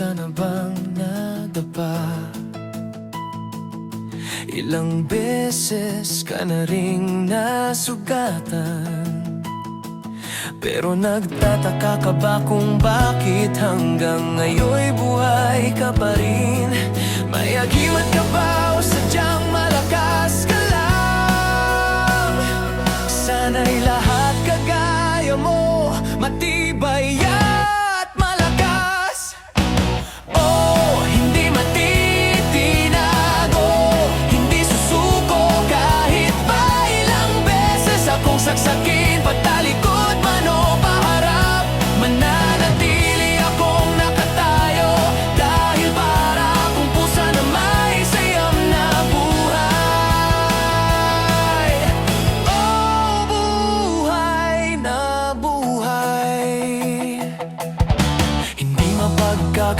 ka na bang nadapa? Ilang beses ka na ring nasugatan Pero nagtataka ka ba kung bakit hanggang ngayon buhay ka pa rin? May agimat ka ba?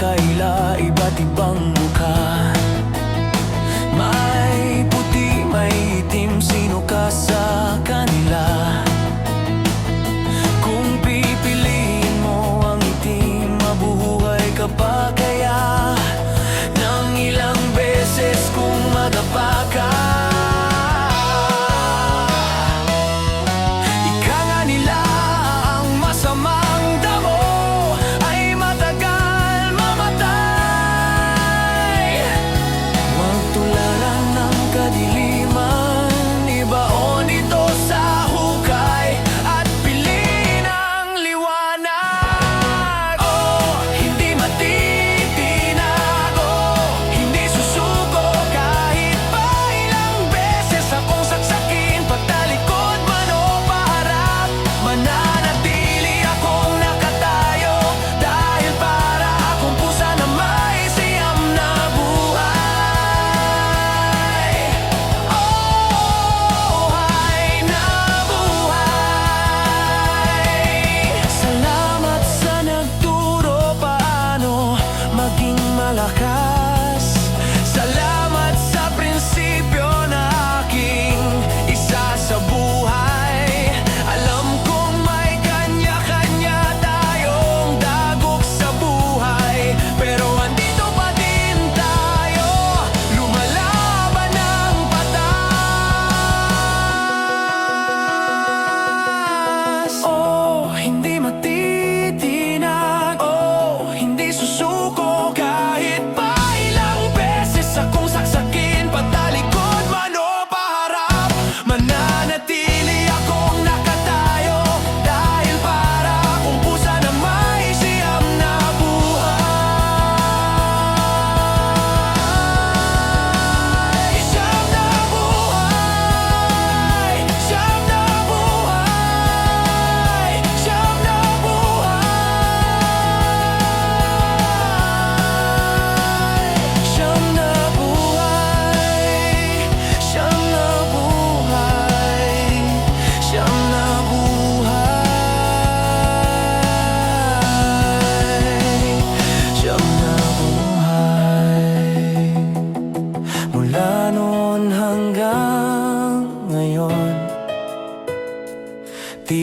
magkakaila Iba't iba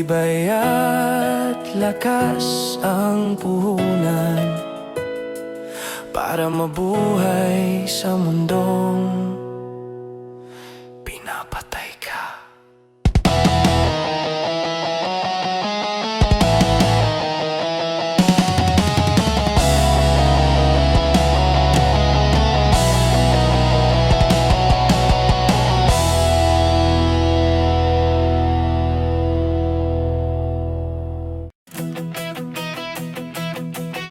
tibay at lakas ang puhunan Para mabuhay sa mundong